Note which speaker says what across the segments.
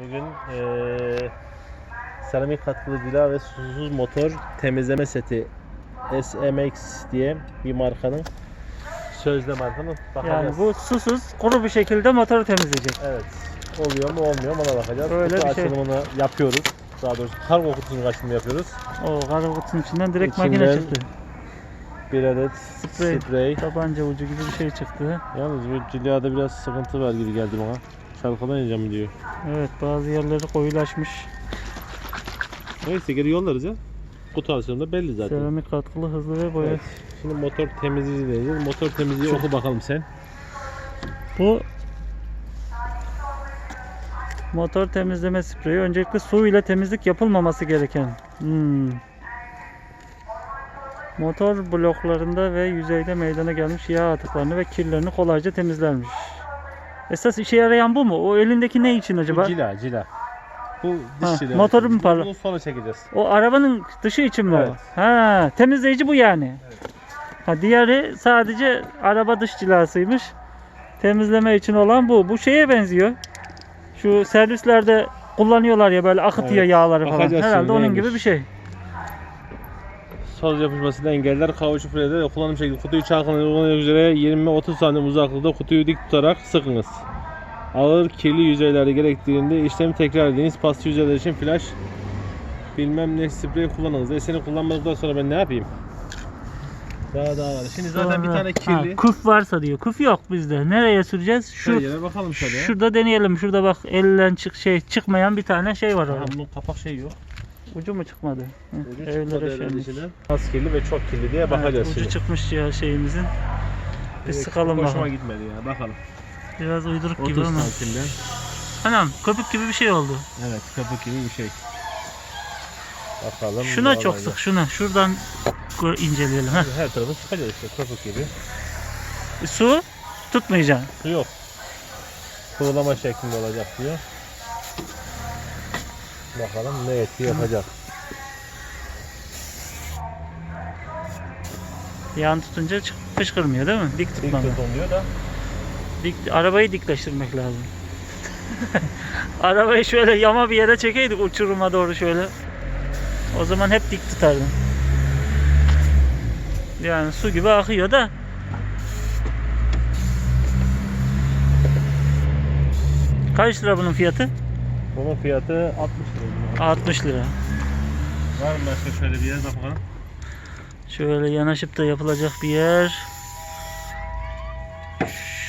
Speaker 1: Bugün eee seramik katkılı dila ve susuz motor temizleme seti SMX diye bir markanın sözde markanın bakacağız.
Speaker 2: Yani bu susuz kuru bir şekilde motoru temizleyecek.
Speaker 1: Evet. Oluyor mu olmuyor mu ona bakacağız.
Speaker 2: Öyle
Speaker 1: Kutu
Speaker 2: bir şey.
Speaker 1: açılımını yapıyoruz. Daha doğrusu kargo kutusunun açılımını yapıyoruz.
Speaker 2: O kargo kutusunun içinden direkt
Speaker 1: İçinden
Speaker 2: makine çıktı.
Speaker 1: Bir adet
Speaker 2: Sprey.
Speaker 1: sprey.
Speaker 2: Tabanca ucu gibi bir şey çıktı.
Speaker 1: Yalnız bu cilyada biraz sıkıntı var gibi geldi bana. Çalkalayınca mı diyor.
Speaker 2: Evet bazı yerleri koyulaşmış.
Speaker 1: Neyse geri yollarız ya. Kutu açılımında belli zaten.
Speaker 2: Seramik katkılı hızlı ve boya.
Speaker 1: Evet. Şimdi motor temizleyici diyeceğiz. Motor temizliği oku bakalım sen.
Speaker 2: Bu motor temizleme spreyi öncelikle su ile temizlik yapılmaması gereken. Hmm. Motor bloklarında ve yüzeyde meydana gelmiş yağ atıklarını ve kirlerini kolayca temizlermiş. Esas işe yarayan bu mu? O elindeki ne için acaba?
Speaker 1: Bu cila cila. Bu dış cila.
Speaker 2: motoru mu parla-
Speaker 1: Bunu sonra çekeceğiz.
Speaker 2: O arabanın dışı için mi
Speaker 1: Evet.
Speaker 2: o? Ha, temizleyici bu yani. Ha, diğeri sadece araba dış cilasıymış. Temizleme için olan bu. Bu şeye benziyor. Şu servislerde kullanıyorlar ya böyle akıtıyor
Speaker 1: Evet.
Speaker 2: yağları falan.
Speaker 1: Bakacağız
Speaker 2: Herhalde onun
Speaker 1: neymiş.
Speaker 2: gibi bir şey.
Speaker 1: Soz yapışmasını engeller. Kauçuk frede kullanım şekli. Kutuyu çalkalayın uygulamak üzere 20-30 santim uzaklıkta kutuyu dik tutarak sıkınız. Ağır kirli yüzeylerde gerektiğinde işlemi tekrar ediniz. Paslı yüzeyler için flash bilmem ne sprey kullanınız. Eseni kullanmadıktan sonra ben ne yapayım? Daha daha var. Şimdi zaten bir
Speaker 2: Sonra-
Speaker 1: tane kirli.
Speaker 2: Ha, küf varsa diyor. Küf yok bizde. Nereye süreceğiz?
Speaker 1: Şu
Speaker 2: Şu
Speaker 1: yere bakalım şöyle. ya.
Speaker 2: şurada deneyelim. Şurada bak elden çık şey çıkmayan bir tane şey var
Speaker 1: Aha,
Speaker 2: orada.
Speaker 1: bunun kapak şey yok.
Speaker 2: Ucu mu çıkmadı?
Speaker 1: Ucu
Speaker 2: evlere
Speaker 1: çıkmadı
Speaker 2: şey
Speaker 1: herhalde. Az kirli ve çok kirli diye
Speaker 2: Evet,
Speaker 1: bakacağız
Speaker 2: ucu
Speaker 1: şimdi.
Speaker 2: çıkmış ya şeyimizin. Bir
Speaker 1: Evet,
Speaker 2: sıkalım
Speaker 1: Hoşuma
Speaker 2: bakalım.
Speaker 1: gitmedi ya bakalım.
Speaker 2: Biraz uyduruk
Speaker 1: 30
Speaker 2: gibi ama.
Speaker 1: santimden.
Speaker 2: Anam köpük gibi bir şey oldu.
Speaker 1: Evet kapı gibi bir şey. Bakalım.
Speaker 2: Şuna
Speaker 1: ne
Speaker 2: çok
Speaker 1: olacak.
Speaker 2: sık şuna. Şuradan gö- inceleyelim. Heh.
Speaker 1: Her tarafı sıkacağız işte kapı gibi.
Speaker 2: Su tutmayacaksın.
Speaker 1: Su yok. Kurulama şeklinde olacak diyor. Bakalım ne etki yapacak.
Speaker 2: Yan tutunca çık- fışkırmıyor değil mi? Dik
Speaker 1: İlk
Speaker 2: tutmam.
Speaker 1: tutun diyor da.
Speaker 2: Dik, arabayı dikleştirmek lazım. arabayı şöyle yama bir yere çekeydik uçuruma doğru şöyle. O zaman hep dik tutardın. Yani su gibi akıyor da. Kaç lira bunun fiyatı?
Speaker 1: Bunun fiyatı 60 lira.
Speaker 2: 60 lira.
Speaker 1: Var mı başka şöyle bir yer bakalım.
Speaker 2: Şöyle yanaşıp da yapılacak bir yer.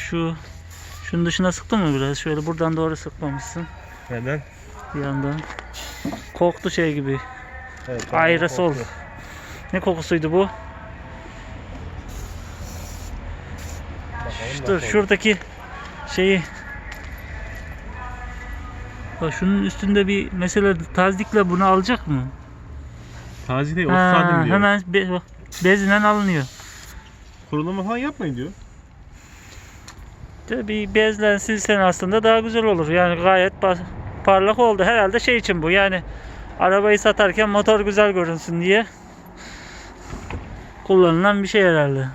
Speaker 2: Şu şunun dışına sıktın mı biraz? Şöyle buradan doğru sıkmamışsın
Speaker 1: Neden?
Speaker 2: bir yandan. Koktu şey gibi.
Speaker 1: Evet,
Speaker 2: Aerosol.
Speaker 1: korkuyor.
Speaker 2: Ne kokusuydu bu?
Speaker 1: Bakalım,
Speaker 2: Dur
Speaker 1: bakalım.
Speaker 2: şuradaki şeyi Bak şunun üstünde bir mesela tazikle bunu alacak mı?
Speaker 1: Taze değil 30
Speaker 2: Ha,
Speaker 1: santim diyor.
Speaker 2: hemen be, bak, bezinden alınıyor.
Speaker 1: Kurulama falan yapmayın diyor.
Speaker 2: De bir bezlen silsen aslında daha güzel olur. Yani gayet pa- parlak oldu. Herhalde şey için bu. Yani arabayı satarken motor güzel görünsün diye kullanılan bir şey herhalde.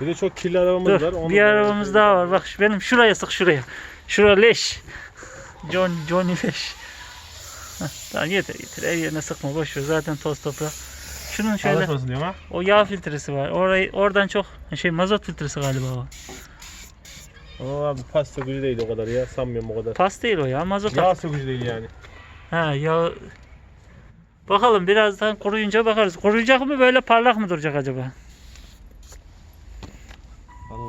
Speaker 1: Bir de çok kirli arabamız
Speaker 2: Dur,
Speaker 1: var. onu
Speaker 2: bir
Speaker 1: da-
Speaker 2: arabamız daha var. Bak şu- benim şuraya sık şuraya. Şura leş. John Johnny. Heh, tamam yeter yeter. Her yerine sıkma boş ver. Zaten toz toprak. Şunun şöyle
Speaker 1: Alışmasın diyor ama.
Speaker 2: o yağ filtresi var. Orayı oradan çok şey mazot filtresi galiba o.
Speaker 1: Ama abi pasta gücü değil o kadar ya. Sanmıyorum o kadar.
Speaker 2: Pas değil o ya. Mazot
Speaker 1: Yağ sökücü değil yani.
Speaker 2: Ha ya bakalım birazdan kuruyunca bakarız. Kuruyacak mı böyle parlak mı duracak acaba?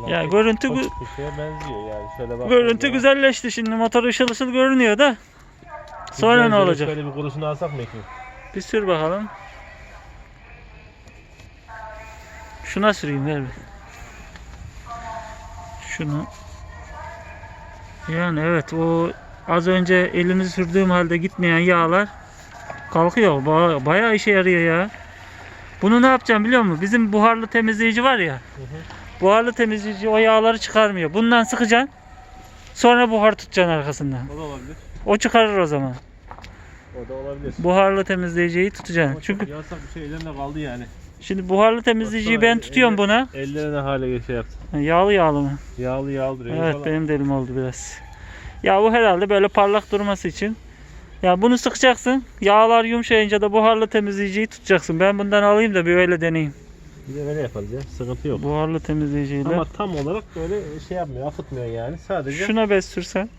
Speaker 2: Ya görüntü
Speaker 1: Çok
Speaker 2: gü-
Speaker 1: şeye benziyor yani. Şöyle bak.
Speaker 2: görüntü güzelleşti şimdi motor ışıl ışıl görünüyor da. Sonra ne olacak?
Speaker 1: Şöyle bir kurusunu alsak mı ki?
Speaker 2: Bir sür bakalım. Şuna süreyim ver bir. Şunu. Yani evet o az önce elimizi sürdüğüm halde gitmeyen yağlar kalkıyor. Ba- bayağı işe yarıyor ya. Bunu ne yapacağım biliyor musun? Bizim buharlı temizleyici var ya. Buharlı temizleyici o yağları çıkarmıyor. Bundan sıkacaksın. Sonra buhar tutacaksın arkasından.
Speaker 1: O da olabilir.
Speaker 2: O çıkarır o zaman.
Speaker 1: O da olabilir.
Speaker 2: Buharlı temizleyiciyi tutacaksın.
Speaker 1: Ama
Speaker 2: Çünkü
Speaker 1: yasak bir şey ellerinde kaldı yani.
Speaker 2: Şimdi buharlı temizleyiciyi
Speaker 1: Baksana,
Speaker 2: ben tutuyorum
Speaker 1: elle-
Speaker 2: buna.
Speaker 1: Ellerine hale şey yaptı.
Speaker 2: Yağlı yağlı mı?
Speaker 1: Yağlı yağlı duruyor.
Speaker 2: Evet
Speaker 1: falan.
Speaker 2: benim de elim oldu biraz. Ya bu herhalde böyle parlak durması için. Ya bunu sıkacaksın. Yağlar yumuşayınca da buharlı temizleyiciyi tutacaksın. Ben bundan alayım da bir öyle deneyeyim.
Speaker 1: Bir de öyle yaparız ya. Sıkıntı yok.
Speaker 2: Buharlı temizleyiciyle.
Speaker 1: Ama tam olarak böyle şey yapmıyor, afıtmıyor yani. Sadece
Speaker 2: Şuna bez sürsen.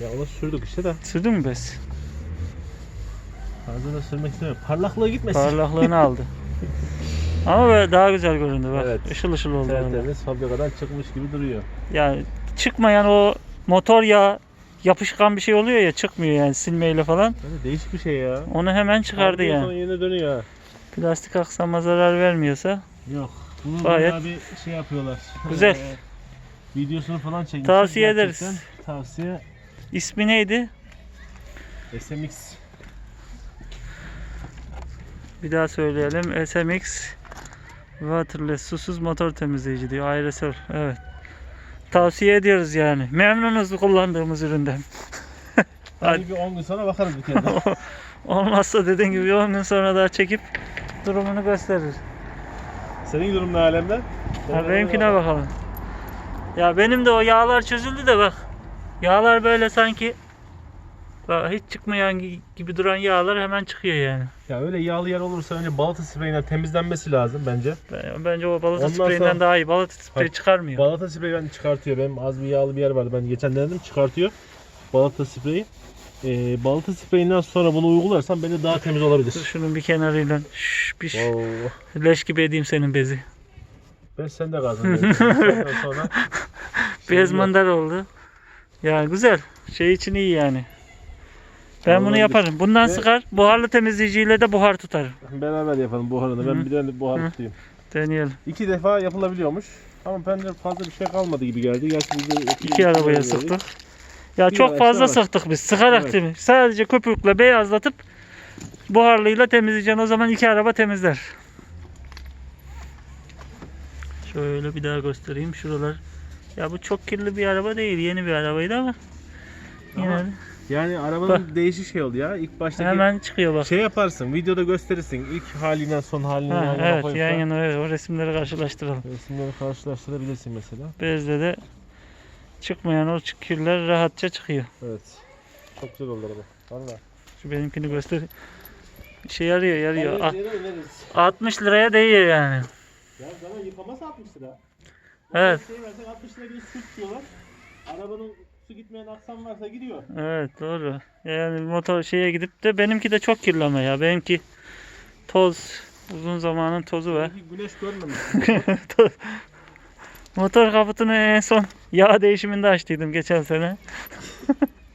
Speaker 1: ya onu sürdük işte de.
Speaker 2: Sürdün mü bez?
Speaker 1: Fazla da sürmek istemiyorum. Parlaklığa gitmesin.
Speaker 2: Parlaklığını aldı. Ama böyle daha güzel göründü bak.
Speaker 1: Evet.
Speaker 2: Işıl ışıl oldu. vallahi.
Speaker 1: Tertemiz fabrikadan çıkmış gibi duruyor.
Speaker 2: Yani çıkmayan o motor yağı yapışkan bir şey oluyor ya çıkmıyor yani silmeyle falan.
Speaker 1: Böyle değişik bir şey ya.
Speaker 2: Onu hemen çıkardı
Speaker 1: Ondan
Speaker 2: yani.
Speaker 1: Sonra yine dönüyor ha.
Speaker 2: Plastik aksama zarar vermiyorsa.
Speaker 1: Yok. Bunu
Speaker 2: Gayet
Speaker 1: bayağı bir şey yapıyorlar.
Speaker 2: güzel.
Speaker 1: Ee, videosunu falan çekmişler.
Speaker 2: Tavsiye
Speaker 1: Gerçekten
Speaker 2: ederiz.
Speaker 1: Tavsiye.
Speaker 2: İsmi neydi?
Speaker 1: SMX.
Speaker 2: Bir daha söyleyelim. SMX Waterless susuz motor temizleyici diyor. Aerosol. Evet. Tavsiye ediyoruz yani. Memnunuz kullandığımız üründen. Hadi
Speaker 1: bir 10 gün sonra bakarız bir kere.
Speaker 2: Olmazsa dediğin gibi 10 gün sonra daha çekip durumunu gösterir.
Speaker 1: Senin durum ne alemde?
Speaker 2: Ha, benimkine bakalım. Ya benim de o yağlar çözüldü de bak. Yağlar böyle sanki bak hiç çıkmayan gi- gibi duran yağlar hemen çıkıyor yani.
Speaker 1: Ya öyle yağlı yer olursa önce balata spreyiyle temizlenmesi lazım bence.
Speaker 2: Ben- Bence o balata
Speaker 1: Ondan
Speaker 2: spreyinden
Speaker 1: sonra-
Speaker 2: daha iyi. Balata spreyi çıkarmıyor.
Speaker 1: Balata spreyi çıkartıyor. Benim az bir yağlı bir yer vardı. Ben geçen denedim çıkartıyor. Balata spreyi. Ee, balata spreyinden sonra bunu uygularsan bence daha temiz
Speaker 2: Dur
Speaker 1: olabilir.
Speaker 2: şunun bir kenarıyla şş, bir ş-
Speaker 1: Oo.
Speaker 2: leş gibi edeyim senin bezi.
Speaker 1: Ben sen de kazandın. Ondan sonra
Speaker 2: Bez mandar oldu. Ya güzel. Şey için iyi yani. Ben bunu
Speaker 1: Olabilir.
Speaker 2: yaparım. Bundan
Speaker 1: Ve-
Speaker 2: sıkar. Buharlı temizleyiciyle de buhar tutarım.
Speaker 1: beraber yapalım buharını. Ben bir tane buhar
Speaker 2: Hı.
Speaker 1: tutayım.
Speaker 2: Deneyelim.
Speaker 1: İki defa yapılabiliyormuş. Ama bende fazla bir şey kalmadı gibi geldi. Gerçi biz de iki,
Speaker 2: İki arabaya sıktık. Ya çok fazla
Speaker 1: var.
Speaker 2: sıktık biz. Sıkarak
Speaker 1: Evet.
Speaker 2: değil mi? Sadece köpükle beyazlatıp buharlıyla temizleyeceksin. O zaman iki araba temizler. Şöyle bir daha göstereyim. Şuralar. Ya bu çok kirli bir araba değil. Yeni bir arabaydı ama. Yine
Speaker 1: Ama Yani arabanın değişik şey oldu ya. İlk baştaki
Speaker 2: hemen çıkıyor bak.
Speaker 1: şey yaparsın. Videoda gösterirsin. İlk halinden son halini
Speaker 2: Ha, evet yan yana evet, o resimleri karşılaştıralım.
Speaker 1: Resimleri karşılaştırabilirsin mesela.
Speaker 2: Bezde de çıkmayan o kirler rahatça çıkıyor.
Speaker 1: Evet. Çok güzel oldu araba. Valla.
Speaker 2: Şu benimkini göster. İşe yarıyor yarıyor. A-
Speaker 1: Veririz, veririz.
Speaker 2: 60 liraya değiyor yani.
Speaker 1: Ya sana yıkaması 60 lira.
Speaker 2: Evet.
Speaker 1: Şey versen 60 lira bir su tutuyorlar. Arabanın su gitmeyen aksam varsa gidiyor.
Speaker 2: Evet doğru. Yani motor şeye gidip de benimki de çok kirli ama ya. Benimki toz. Uzun zamanın tozu var.
Speaker 1: Belki güneş görmemiş.
Speaker 2: Motor kaputunu en son yağ değişiminde açtıydım geçen sene.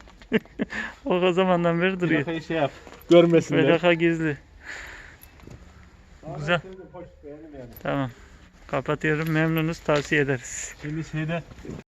Speaker 2: o zamandan beri duruyor.
Speaker 1: Plakayı şey yap. Görmesinler.
Speaker 2: Plaka gizli. Güzel. Tamam. Kapatıyorum. Memnunuz. Tavsiye ederiz.
Speaker 1: Şimdi şeyde